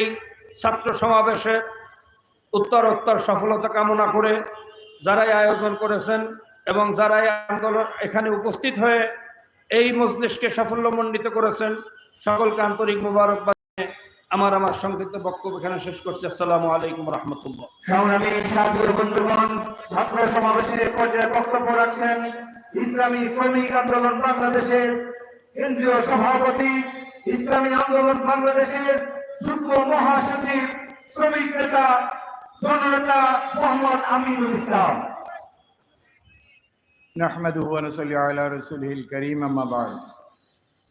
এই ছাত্র সমাবেশে উত্তর উত্তর সফলতা কামনা করে যারাই আয়োজন করেছেন এবং যারাই আন্দোলন এখানে উপস্থিত হয়ে এই মজলিসকে সাফল্যমণ্ডিত করেছেন, সকলকে আন্তরিক মুবারকবাদ। আমার আমার সংক্ষিপ্ত বক্তব্য এখানে শেষ করছি। আসসালামু আলাইকুম রহমতুল্লাহ। ছাত্র সমাবেশের পর্যায়ে বক্তব্য রাখছেন ইসলামী শ্রমিক আন্দোলন বাংলাদেশের কেন্দ্রীয় সভাপতি, ইসলামী আন্দোলন বাংলাদেশের যুগ্ম মহাসচিব শ্রমিক নেতা জননেতা মোহাম্মদ আমিনুল ইসলাম نحمده ونصلي على رسوله الكريم أما بعد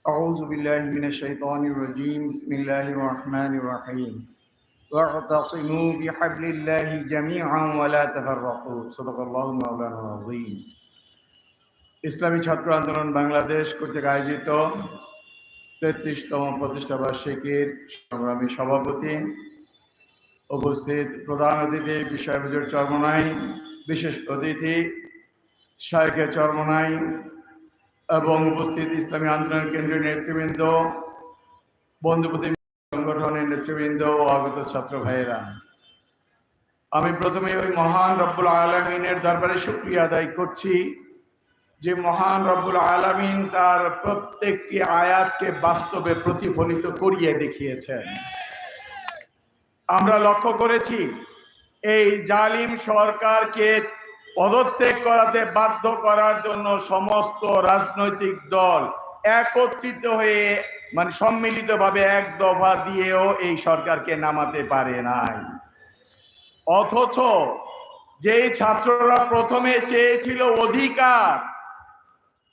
أعوذ بالله من الشيطان الرجيم بسم الله الرحمن الرحيم واعتصموا بحبل الله جميعا ولا تفرقوا صدق الله مولانا العظيم ইসলামী ছাত্র আন্দোলন বাংলাদেশ কর্তৃক আয়োজিত তেত্রিশতম প্রতিষ্ঠা বার্ষিকীর সংগ্রামী সভাপতি, উপস্থিত প্রধান অতিথি বিষয় চরমনাই, বিশেষ অতিথি শায়কে চরমনাই এবং উপস্থিত ইসলামী আন্দোলন কেন্দ্রীয় নেতৃবৃন্দ বন্ধুপতি সংগঠনের নেতৃবৃন্দ ও আগত ছাত্র ভাইয়েরা। আমি প্রথমে ওই মহান রব্বুল আলমিনের দরবারে শুক্রিয়া আদায় করছি। যে মহান রব্বুল আলমিন তার প্রত্যেকটি আয়াতকে বাস্তবে প্রতিফলিত করিয়ে দেখিয়েছেন। আমরা লক্ষ্য করেছি, এই জালিম সরকারকে পদত্যাগ করাতে বাধ্য করার জন্য সমস্ত রাজনৈতিক দল একত্রিত হয়ে মানে সম্মিলিতভাবে এক দফা দিয়েও এই সরকারকে নামাতে পারে নাই। অথচ যে ছাত্ররা প্রথমে চেয়েছিল অধিকার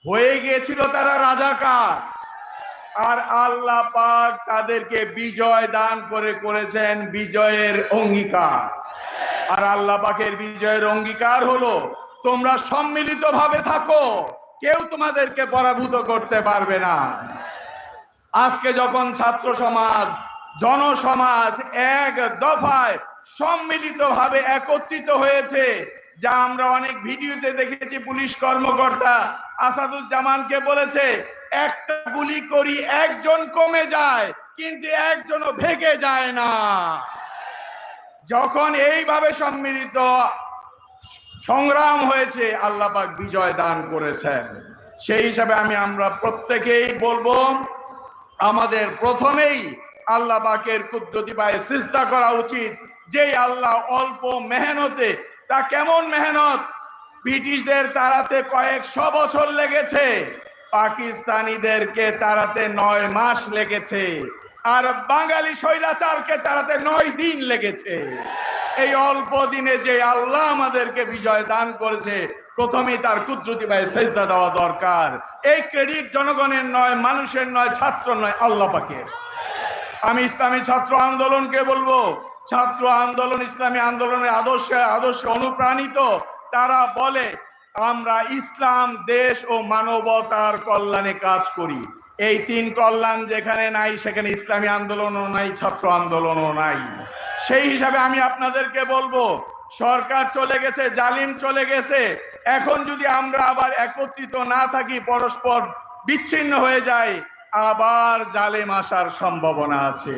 হয়ে গিয়েছিল তারা রাজাকার। আর আল্লাহ পাক তাদেরকে বিজয় দান করে করেছেন বিজয়ের অঙ্গীকার। আর আল্লাহ পাকের বিজয়ের অঙ্গীকার হলো, তোমরা সম্মিলিত ভাবে থাকো, কেউ তোমাদেরকে পরাভূত করতে পারবে না। আজকে যখন ছাত্র সমাজ, জনসমাজ এক দফায় সম্মিলিত ভাবে একত্রিত হয়েছে যা আমরা অনেক ভিডিওতে দেখেছি, পুলিশ কর্মকর্তা আসাদুজ্জামানকে বলেছে, একটা গুলি করি, একজন কমে যায়, কিন্তু একজনও ভেগে যায় না। যখন এইভাবে সম্মিলিত সংগ্রাম হয়েছে আল্লাহ পাক বিজয় দান করেছেন। সেই হিসাবে আমি আমরা প্রত্যেকেই বলব, আমাদের প্রথমেই আল্লাহ পাকের কুদরতি পায়ে চেষ্টা করা উচিত যে আল্লাহ অল্প মেহনতে তা কেমন মেহনত? ব্রিটিশদের তাড়াতে কয়েকশো বছর লেগেছে। পাকিস্তানিদেরকে তাড়াতে নয় মাস লেগেছে। আর বাঙালি স্বৈরাচারকে তাড়াতে নয় দিন লেগেছে। এই অল্প দিনে যে আল্লাহ আমাদেরকে বিজয় দান করেছে, প্রথমেই তার কুদরতি ভাই সেজদা দেওয়া দরকার। এই ক্রেডিট জনগণের নয়, মানুষের নয়, ছাত্র নয়, আল্লাহ পাকের। আমি ইসলামী ছাত্র আন্দোলনকে বলব ছাত্র আন্দোলন, ইসলামী আন্দোলনের আদর্শে আদর্শে অনুপ্রাণিত, তারা বলে, আমরা ইসলাম, দেশ ও মানবতার কল্যাণে কাজ করি। এই তিন কল্যাণ যেখানে নাই, সেখানে ইসলামী আন্দোলনও নাই, ছাত্র আন্দোলনও নাই। সেই হিসাবে আমি আপনাদেরকে বলব, সরকার চলে গেছে, জালিম চলে গেছে। এখন যদি আমরা আবার একত্রিত না থাকি, পরস্পর বিচ্ছিন্ন হয়ে যায় আবার জালিম আসার সম্ভাবনা আছে।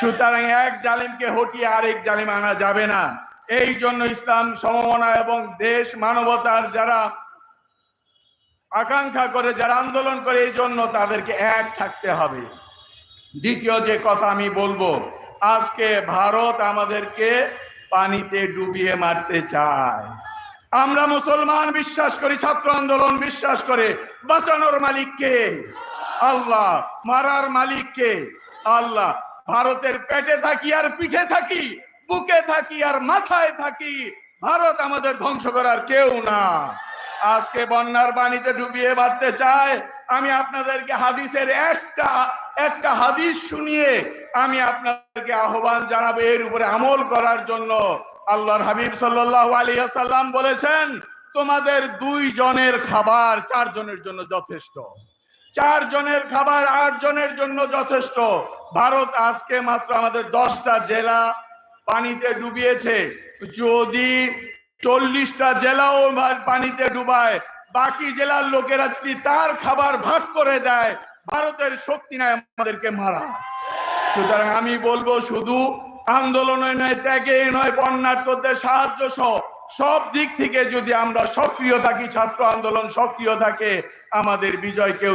সুতরাং এক জালিমকে হটিয়ে আরেক জালিম আনা যাবে না। এই জন্য ইসলাম সমমনা এবং দেশ মানবতার যারা আকাঙ্ক্ষা করে, যারা আন্দোলন করে, এই জন্য তাদেরকে এক থাকতে হবে। দ্বিতীয় যে কথা আমি বলব, আজকে ভারত আমাদেরকে পানিতে ডুবিয়ে মারতে চায়। আমরা মুসলমান বিশ্বাস করি, ছাত্র আন্দোলন বিশ্বাস করে, বাঁচানোর মালিককে। আল্লাহ মারার মালিককে আল্লাহ ভারতের পেটে থাকি আর পিঠে থাকি, বুকে থাকি আর মাথায় থাকি, ভারত আমাদের ধ্বংস করার কেউ না। আজকে বন্যার পানিতে ডুবিয়ে মারতে চায়, আমি আপনাদেরকে হাদিসের একটা একটা হাদিস শুনিয়ে আমি আপনাদেরকে আহ্বান জানাব, এর উপরে আমল করার জন্য। আল্লাহর হাবিব সাল্লাল্লাহু আলাইহি সাল্লাম বলেছেন, তোমাদের দুই জনের খাবার চার জনের জন্য যথেষ্ট। চার জনের খাবার আট জনের জন্য যথেষ্ট। ভারত আজকে মাত্র আমাদের দশটা জেলা পানিতে ডুবিয়েছে। যদি চল্লিশটা জেলাও পানিতে ডুবায়, বাকি জেলার লোকেরা যদি তার খাবার ভাগ করে দেয়, ভারতের শক্তি নাই আমাদেরকে মারা। সুতরাং আমি বলব শুধু আন্দোলনে নয়, ত্যাগে নয় বন্যার্থদের সাহায্য সহ সব দিক থেকে যদি আমরা সক্রিয় থাকি, ছাত্র আন্দোলন সক্রিয় থাকে, আমাদের বিজয় কেউ